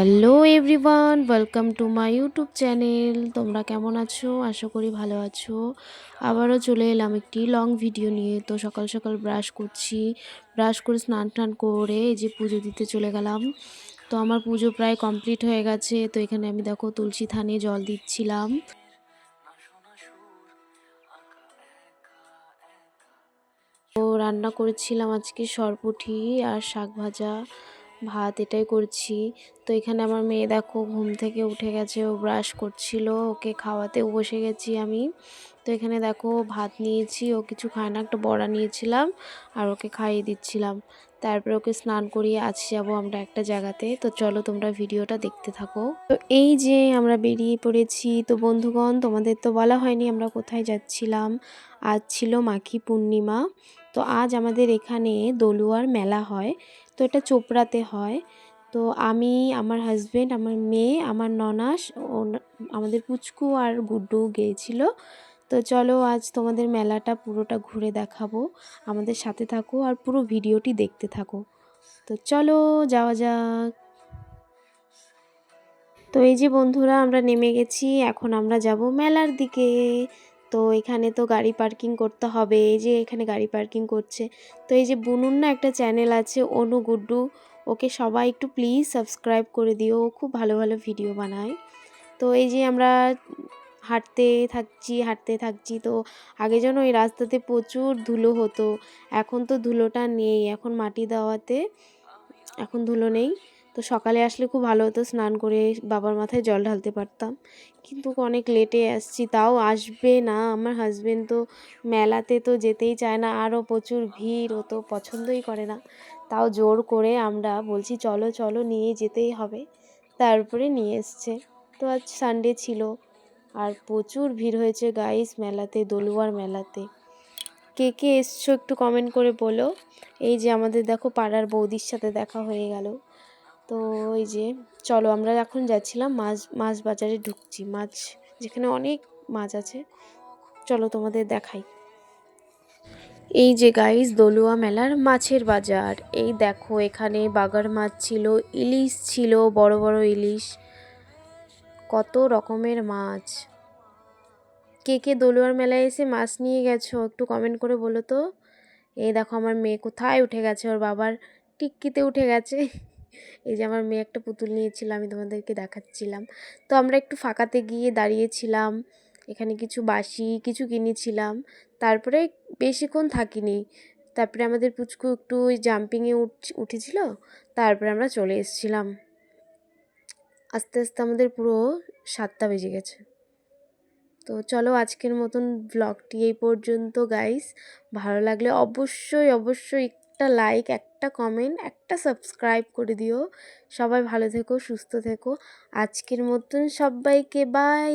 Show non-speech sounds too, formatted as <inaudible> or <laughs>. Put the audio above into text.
Hello everyone, welcome to my YouTube channel. তোমরা কেমন আছো? আশা করি ভালো আছো। আবারও চলে এলাম একটি লং ভিডিও নিয়ে। তো সকাল সকাল ব্রাশ করছি। ব্রাশ করে স্নান টান করে এই যে পুজো দিতে চলে গেলাম। তো আমার পুজো প্রায় কমপ্লিট হয়ে গেছে। তো এখানে আমি দেখো তুলসী থানে জল দিচ্ছিলাম। তো রান্না করেছিলাম আজকে সরপুঠি আর শাক ভাজা। ভাত এটাই করছি। তো এখানে আমার মেয়ে দেখো ঘুম থেকে উঠে গেছে, ও ব্রাশ করছিল, ওকে খাওয়াতে বসে গেছি আমি। তো এখানে দেখো ভাত নিয়েছি, ও কিছু খায় না, একটা বড়া নিয়েছিলাম আর ওকে খাইয়ে দিচ্ছিলাম। তারপরে ওকে স্নান করিয়ে আজ যাব আমরা একটা জায়গাতে। তো চলো তোমরা ভিডিওটা দেখতে থাকো। তো এই যে আমরা বেরিয়ে পড়েছি, তো বন্ধুগণ, তোমাদের তো বলা হয়নি আমরা কোথায় যাচ্ছিলাম। আজ ছিল মাখি পূর্ণিমা। তো আজ আমাদের এখানে দলুয়ার মেলা হয়। তো এটা চোপড়াতে হয়। তো আমি, আমার হাজব্যান্ড আমার মেয়ে, আমার ননাস আমাদের পুচকু আর গুড্ডু গিয়েছিল। তো চলো আজ তোমাদের মেলাটা পুরোটা ঘুরে দেখাবো। আমাদের সাথে থাকো আর পুরো ভিডিওটি দেখতে থাকো। তো চলো যাওয়া যাক। তো এই যে বন্ধুরা, আমরা নেমে গেছি। এখন আমরা যাব মেলার দিকে। তো এখানে তো গাড়ি পার্কিং করতে হবে। এই যে এখানে গাড়ি পার্কিং করছে। তো এই যে বুনুর না একটা চ্যানেল আছে, অনু গুড্ডু। ওকে সবাই একটু প্লিজ সাবস্ক্রাইব করে দিও। ও খুব ভালো ভালো ভিডিও বানায়। তো এই যে আমরা হাঁটতে থাকছি হাঁটতে থাকছি। তো আগে যেন ওই রাস্তাতে প্রচুর ধুলো হতো, এখন তো ধুলোটা নেই। এখন মাটি দেওয়াতে এখন ধুলো নেই। তো সকালে আসলে খুব ভালো হতো স্নান করে বাবার মাথায় জল ঢালতে পারতাম। কিন্তু অনেক লেটে আসছি, তাও আসবে না। আমার হাজবেন্ড তো মেলাতে তো যেতেই চায় না, আরও প্রচুর ভিড়, ও তো পছন্দই করে না। তাও জোর করে আমরা বলছি, চলো চলো, নিয়ে যেতেই হবে। তারপরে নিয়ে এসছে। তো আজ সানডে ছিল। আর প্রচুর ভিড় হয়েছে গাইস মেলাতে, দলুয়ার মেলাতে। কে কে এসছো একটু কমেন্ট করে বলো। এই যে আমাদের দেখো পাড়ার বৌদির সাথে দেখা হয়ে গেল। তো ওই যে, চলো আমরা এখন যাচ্ছিলাম মাছ মাছ বাজারে ঢুকছি। মাছ, যেখানে অনেক মাছ আছে। চলো তোমাদের দেখাই। এই যে গাইস দলুয়া মেলার মাছের বাজার। এই দেখো এখানে বাগার মাছ ছিল, ইলিশ ছিল, বড় বড় ইলিশ। কত রকমের মাছ। কে কে দলুয়ার মেলায় এসে মাছ নিয়ে গেছো? একটু কমেন্ট করে বলো তো। এই দেখো আমার মেয়ে কোথায় উঠে গেছে? ওর বাবার টিক্কিতে উঠে গেছে। <laughs> এই যে আমার মেয়ে একটা পুতুল নিয়েছিল, আমি তোমাদেরকে দেখাচ্ছিলাম। তো আমরা একটু ফাঁকাতে গিয়ে দাঁড়িয়েছিলাম, এখানে কিছু বাসি কিছু কিনেছিলাম। তারপরে বেশিক্ষণ থাকিনি। তারপরে আমাদের পুচকু একটু ওই জাম্পিংয়ে উঠ, উঠেছিল, তারপরে আমরা চলে এসেছিলাম। আস্তে আস্তে আমাদের পুরো সাতটা বেজে গেছে। তো চলো আজকের মতন ব্লগটি এই পর্যন্ত গাইস ভালো লাগলে অবশ্যই অবশ্যই একটা লাইক একটা কমেন্ট একটা সাবস্ক্রাইব করে দিও। সবাই ভালো থেকো, সুস্থ থেকো। আজকের মতন সবাইকে বাই